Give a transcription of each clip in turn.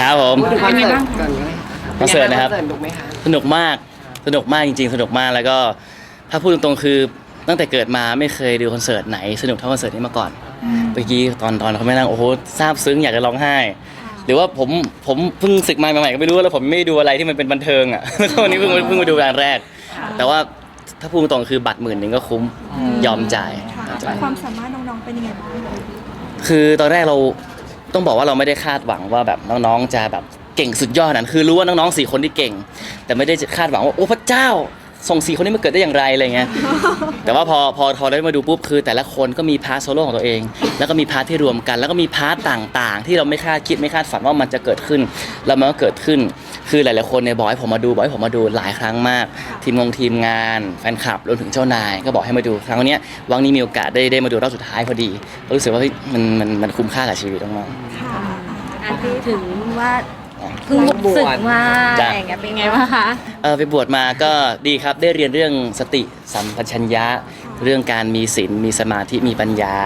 ครับผม พูดถึงคอนเป็นไงเสิร์บ้างตก่อนก็ได้คอนเสิร์ตนะครับป็ไงางคอนเสิร์ตหนุกไหมคะ สนุกมาก สนุกมากจริงๆ สนุกมากแล้วก็ ถ้าพูดตรงๆ คือตั้งแต่เกิดมาไม่เคยดูคอนเสิร์ตไหนสนุกเท่าคอนเสิร์ตนี้มาก่อนเมื่อกี้ตอนตอนเขาไม่นั่งโอ้โหซาบซึ้งอยากจะร้องไห้ หรือว่าผมผมเพิ่งศึกมาใหม่ๆก็ไม่รู้แล้วผมไม่ได้ดูอะไรที่มันเป็นบันเทิงอะ แล้วก็วันนี้เพิ่งเพิ่งมาดูงานแรก แต่ว่าถ้าพูดตรงๆคือบัตรหมื่นหนึ่งก็คุ้มยอมจ่ายค่ะยอมจ่าย ความสามารถน้องๆเป็นยังไงบ้าง คือตอนแรกเรา ต้องบอกว่าเราไม่ได้คาดหวังว่าแบบน้องๆจะแบบเก่งสุดยอดนั่นคือรู้ว่าน้องๆสี่คนที่เก่ง แต่ไม่ได้คาดหวังว่าโอ้พระเจ้า ส่งสี่คนนี้มาเกิดได้อย่างไรอะไรเงี้ยแต่ว่าพอพอพอได้มาดูปุ๊บคือแต่ละคนก็มีพาร์ทโซโล่ของตัวเอง แล้วก็มีพาร์ทที่รวมกัน แล้วก็มีพาร์ทต่างๆ ที่เราไม่คาดคิดไม่คาดฝันว่ามันจะเกิดขึ้น แล้วมันก็เกิดขึ้น คือหลายๆคนเนี่ยบอกให้ผมมาดูบอกให้ผมมาดูหลายครั้งมาก ทีมงงทีมงานแฟนคลับรวมถึงเจ้านาย ก็บอกให้มาดูครั้งเนี้ยวังนี้มีโอกาสได้ได้มาดูรอบสุดท้ายพอดีก็รู้สึกว่าเฮ้ยมันมันมันคุ้มค่ากับชีวิตมากๆ ค่ะอันที่ถึงว่า เพิ่งศึกมาจ้ะอะไรอย่างเงี้ยเป็นไงบ้างคะ เออไปบวชมาก็ดีครับได้เรียนเรื่องสติสัมปชัญญะ เรื่องการมีศีลมีสมาธิมีปัญญา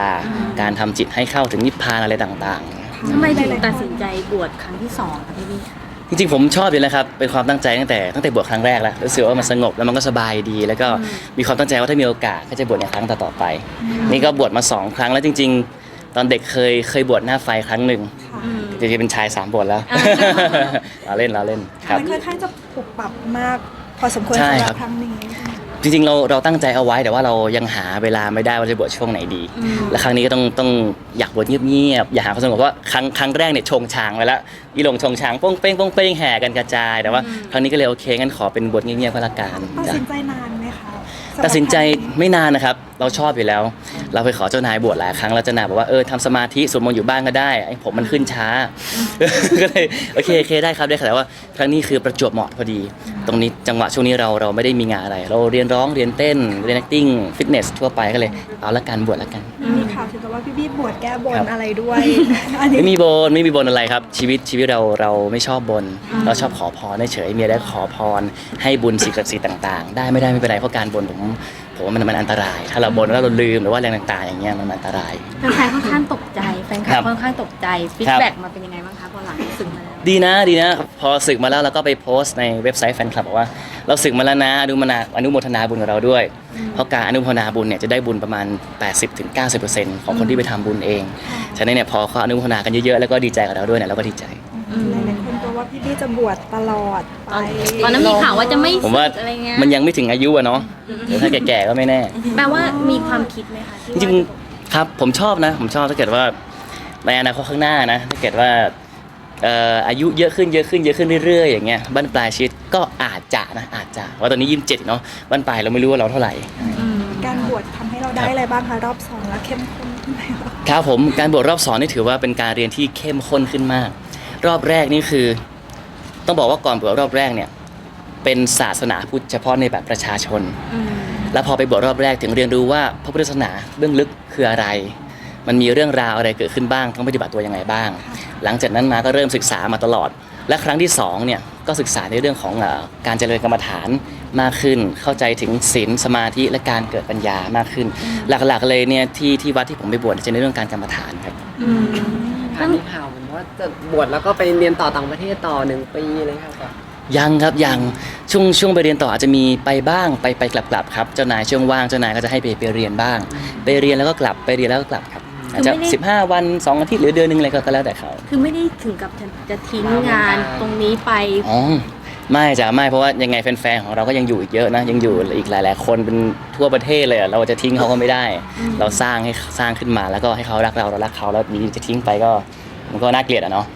การทำจิตให้เข้าถึงนิพพานอะไรต่างทำไมถึงตัดสินใจบวชครั้งที่สองคะพี่บี้ๆจริงๆผมชอบอยู่แล้วครับเป็นความตั้งใจตั้งแต่ตั้งแต่บวชครั้งแรกแล้วรู้สึกว่ามันสงบแล้วมันก็สบายดี แล้วก็มีความตั้งใจว่าถ้ามีโอกาสก็จะบวชในครั้งต่อๆไป นี่ก็บวชมาสองครั้งแล้วจริง ๆ ตอนเด็กเคยเคยบวชหน้าไฟครั้งหนึ่งอืม จริงๆเป็นชายสามบวชแล้วเราเล่นเราเล่นครับ มันค่อนข้างจะปรับปรับมาก พอสมควรใช่สำหครัรับบครั้งนี้ จริงๆเราเราตั้งใจเอาไว้แต่ว่าเรายังหาเวลาไม่ได้ว่าจะบวชช่วงไหนดีอืมและครั้งนี้ก็ต้องต้องอยากบวชเงียบๆอยากหาความสงบเพราะว่าครั้งครั้งแรกเนี่ยชงชางไปแล้วอีหลงชงชางโป้งเป้งโป้งเป้งแห่กันกระจายแต่ว่าครั้งนี้ก็เลยโอเคงั้นขอเป็นบวชเงียบๆก็แล้วกันตัดจ้ะสินใจนาน ตัดสินใจไม่นานนะครับ เราชอบอยู่แล้ว เราไปขอเจ้านายบวชหลายครั้งแล้วเจ้านายบอกว่าเออทำสมาธิสวดมนต์อยู่บ้านก็ได้ไอ้ผมมันขึ้นช้า ก็เลยโอเคโอเคได้ครับได้ครับแต่ว่าครั้งนี้คือประจวบเหมาะพอดี ตรงนี้จังหวะช่วงนี้เราเราไม่ได้มีงานอะไร เราเรียนร้องเรียนเต้นเรียน acting fitness ทั่วไปก็เลยเอาละกันบวชละกัน มีข่าวถึงกับว่าพี่บี้บวชแก้บนครับอะไรด้วย อันนี้ ไม่มีบนไม่มีบนอะไรครับ ชีวิตชีวิตเราเราไม่ชอบบน เราชอบขอพรเฉยๆมีอะไรก็ขอพร ให้บุญสิ่งศักดิ์สิทธิ์ต่าง ๆ ได้ไม่ได้ไม่เป็นไรเพราะการบนผม ผมว่ามันมันอันตราย ถ้าเราบนแล้วเราลืมหรือว่าแรงต่างๆ อย่างเงี้ยมันอันตราย แฟนๆค่อนข้างตกใจแฟนคครัลับบค่อนข้างตกใจฟีดครับแบ็กมาเป็นยังไงบ้างคะพอหลังศึกมาแล้วดีนะดีนะ พอศึกมาแล้วเราก็ไปโพสต์ในเว็บไซต์แฟนคลับบอกว่า เราศึกมาแล้วนะอนุโมทนาอนุโมทนาบุญกับเราด้วย เพราะการอนุโมทนาบุญเนี่ยจะได้บุญประมาณ 80-90%ของคนที่ไปทำบุญเองฉะนั้นเนี่ยพอเขาอนุโมทนากันเยอะๆแล้วก็ดีใจกับเราด้วยเนี่ยเราก็ดีใจอืมหลายๆคนกลั วว่าพี่บี้จะบวชตลอดไปตอนนั้นมีข่าวว่าจะไม่ผมว่าศึกอะไรเงี้ยมันยังไม่ถึงอายุอะเนาะเดี๋ยวถ้าแก่ๆก็ไม่แน่ แปลว่ามีความคิดไหมคะที่จริงว่าๆครับผมชอบนะ ผมชอบถ้าเกิดว่าในอนาคตข้างหน้านะ ถ้าเกิดว่าเอ่ออายุเยอะขึ้นเยอะขึ้นเยอะขึ้นเรื่อยๆอย่างเงี้ยบ้านปลายชีวิตก็อาจจะนะอาจจะว่าะตอนนี้ยี่สิบเจ็ดเนาะบ้านปลายเราไม่รู้ว่าเราเท่าไหร่ อืมการบวชทำให้เราได้อะไรบ้างคะรอบสองแล้วเข้มข้นขึ้นไหมคะครับผมการบวชรอบสองนี่ถือว่าเป็นการเรียนที่เข้มข้นขึ้นมาก รอบแรกนี่คือ ต้องบอกว่าก่อนบวชรอบแรกเนี่ยเป็นศาสนาพุทธเฉพาะในแบบประชาชนอืมแล้วพอไปบวชรอบแรกถึงเรียนรู้ว่าพระพุทธศาสนาเบื้องลึกคืออะไร มันมีเรื่องราวอะไรเกิดขึ้นบ้างต้องปฏิบัติตัวยังไงบ้าง หลังจากนั้นมาก็เริ่มศึกษามาตลอด และครั้งที่สองเนี่ยก็ศึกษาในเรื่องของเอ่อการเจริญกรรมฐานมากขึ้น เข้าใจถึงศีลสมาธิและการเกิดปัญญามากขึ้น หลักๆเลยเนี่ยที่ที่วัดที่ผมไปบวชจะในเรื่องการกรรมฐานครับ อืมค่ะมีข่าวเหมือนว่าจะบวชแล้วก็ไปเรียนต่อต่างประเทศต่อหนึ่งปีเลยค่ะแบบยังครับยังช่วงช่วงไปเรียนต่ออาจจะมีไปบ้างไปไปกลับกลับๆครับเจ้านายช่วงว่างเจ้านายก็จะให้ไปไปเรียนบ้าง ไปเรียนแล้วก็กลับไปเรียนแล้วก็กลับครับอาจจะ15 วัน 2 อาทิตย์หรือเดือนหนึงอะไรก็ก็แล้วแต่เขา คือไม่ได้ถึงกับจะจะทิ้งงานตรงนี้ไปอ๋อ ไม่จ้ะไม่เพราะว่ายังไงแฟนๆของเราก็ยังอยู่อีกเยอะนะยังอยู่อีกหลาย ๆ คนเป็นทั่วประเทศเลยอะเราจะทิ้งเขาก็ไม่ได้ เราสร้างให้สร้างขึ้นมาแล้วก็ให้เขารักเราเรารักเขาแล้วนี้จะทิ้งไปก็มันก็น่าเกลียดอะเนาะ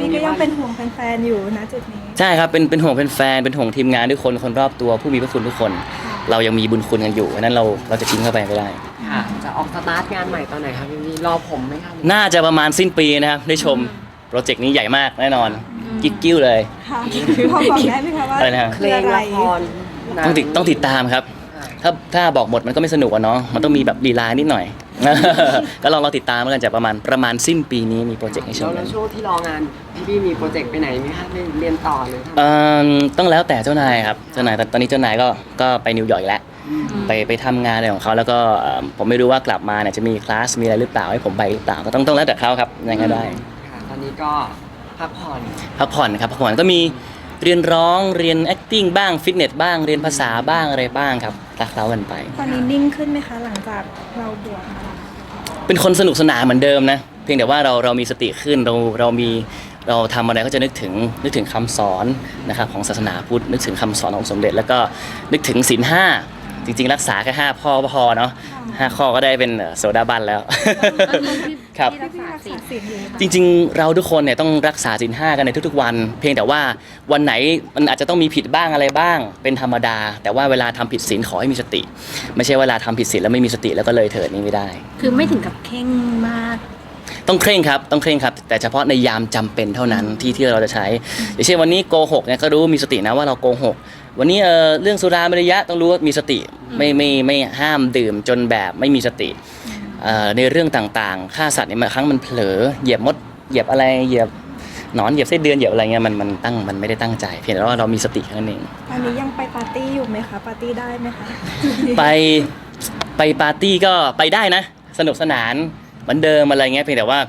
พี่ก็ยังเป็นห่วงแฟนๆอยู่นะจุดนี้ ใช่ครับ เป็นเป็นห่วงเป็นแฟนเป็นห่วงทีมงานทุกคนคนรอบตัวผู้มีพระคุณทุกคน เรายังมีบุญคุณกันอยู่เพราะฉะนั้นเราเราจะทิ้งเข้าไปไม่ได้ ค่ะ จะออกสตาร์ทงานใหม่ตอนไหนคะพี่มีรอผมไหมคะ น่าจะประมาณสิ้นปีนะครับ ได้ชมโปรเจกต์นี้ใหญ่มากแน่นอน กิ๊กกิ้วเลย ค่ะพอบอกได้ไหมคะว่าอะไรนะเพคืลองอะไรละครหนัต้องติดต้องติดตามครับ ถ้าถ้าบอกหมดมันก็ไม่สนุกอะเนาะมันต้องมีแบบลีลานิดหน่อย ก็ลองเราติดตามแล้วกันจะประมาณประมาณสิ้นปีนี้มีโปรเจกต์ให้ชแล้มวกัแล้น วช่วงที่รองานพี่บี้มีโปรเจกต์ไปไหนไหมคะไปเรียนต่อหรือทำเอ่อต้องแล้วแต่เจ้านายครับเจ้านายตอนตอนนี้เจ้านายก็ก็ไปนิวยอร์กอีกแล้วไปไปทำงานอะไรของเขาแล้วก็เอ่อผมไม่รู้ว่ากลับมาเนี่ยจะมีคลาสมีอะไรหรือเปล่าให้ผมไปหรือเปล่าก็ต้องต้องแล้วแต่เขาครับยังไงก็ได้ ค่ะตอนนี้ก็ภ พักผ่อน พักผ่อนครับพักผ่อนก็มีเรียนร้องเรียน acting บ้างฟิตเนสบ้างเรียนภาษาบ้างอะไรบ้างครับรักเล้ากันไป ตอนนี้นิ่งขึ้นไหมคะหลังจากเราบวชมาเป็นคนสนุกสนานเหมือนเดิมนะ เพียงแต่ว่าเราเรามีสติขึ้นเราเรามีเราทำอะไรก็จะนึกถึงนึกถึงคำสอนนะครับของศาสนาพุทธนึกถึงคำสอนของสมเด็จ แล้วก็นึกถึงศีลห้าจริง ๆ รักษาแค่ห้าข้อก็พอเนาะห้าข้อก็ได้เป็นเอ่อโซดาบันแล้ว ครับ ที่รักษาศีลเสียงอยู่ไหมจริงๆ เราทุกคนเนี่ยต้องรักษาศีลห้ากันในทุกๆวัน เพียงแต่ว่าวันไหนมันอาจจะต้องมีผิดบ้างอะไรบ้าง เป็นธรรมดา แต่ว่าเวลาทำผิดศีลขอให้มีสติ ไม่ใช่เวลาทำผิดศีลแล้วไม่มีสติแล้วก็เลยเถิดนี่ไม่ได้ คือไม่ถึงกับเข่งมาก ต้องเคร่งครับต้องเคร่งครับ แต่เฉพาะในยามจำเป็นเท่านั้นที่ที่เราจะใช้อย่างเช่นวันนี้โกหกเนี่ยก็รู้มีสตินะว่าเราโกหก วันนี้เออเรื่องสุราเมรยะต้องรู้ว่ามีสติไม่ไม่ไม่ห้ามดื่มจนแบบไม่มีสติเอ่อ ในเรื่องต่างๆฆ่าสัตว์เนี่ยบางครั้งมันเผลอเหยียบมดเหยียบอะไรเหยียบหนอนเหยียบไส้เดือนเหยียบอะไรเงี้ยมันมันตั้งมันไม่ได้ตั้งใจ เพียงแต่ว่าเรามีสติแค่นั้นเองตอนนี้ยังไปปาร์ตี้อยู่ไหมคะปาร์ตี้ได้ไหมคะไปไปปาร์ตี้ก็ไปได้นะ สนุกสนานเหมือนเดิมอะไรเงี้ยเพียงแต่ว่า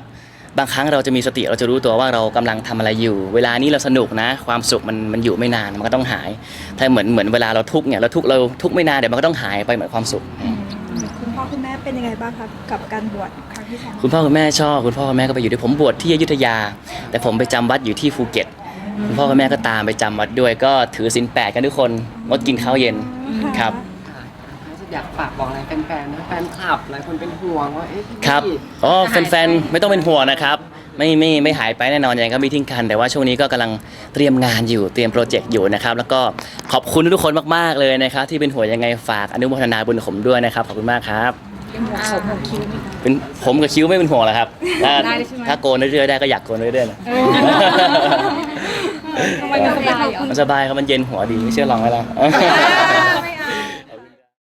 บางครั้งเราจะมีสติเราจะรู้ตัวว่าเรากำลังทำอะไรอยู่ เวลานี้เราสนุกนะ ความสุขมันมันอยู่ไม่นานมันก็ต้องหาย ถ้าเหมือนเหมือนเวลาเราทุกข์เนี่ยเราทุกข์เราทุกข์ไม่นานเดี๋ยวมันก็ต้องหายไปเหมือนความสุขคุณพ่อคุณแม่ เป็นยังไงบ้างคะกับการบวชครั้งที่สองคุณพ่อคุณแม่ชอบคุณพ่อคุณแม่ก็ไปอยู่ด้วยผมบวชที่อยุธยา แต่ผมไปจำวัดอยู่ที่ภูเก็ต คุณพ่อคุณแม่ก็ตามไปจำวัดด้วย ก็ถือศีลแปดกันทุกคนงดกินข้าวเย็น ครับ ค่ะรู้สึกอยากฝากบอกอะไรแฟนๆนะแฟนคลับหลายคนเป็นห่วงว่าเอ๊ะพี่ครับอ๋อแฟนๆไม่ต้องเป็นห่วงนะครับ ไม่ไม่ไม่หายไปแน่นอนยังไงก็ไมีทิ้งกัน แต่ว่าช่วงนี้ก็กำลังเตรียมงานอยู่เตรียมโปรเจกต์อยู่นะครับ แล้วก็ขอบคุณทุกคนมากๆเลยนะครับ ที่เป็นห่วงยังไงฝากอนุโมทนาบุญผมด้วยนะครับขอบคุณมากครับ เป็นผมกับคิ้วไม่เป็นห่วงแล้วครับ ถ้าถ้าโกนเรื่อยๆได้ก็อยากโกนเรื่อยๆนะ ทำไมมันสบายเหรอ มันสบายครับมันเย็นหัวดีไม่เชื่อลองไหมล่ะ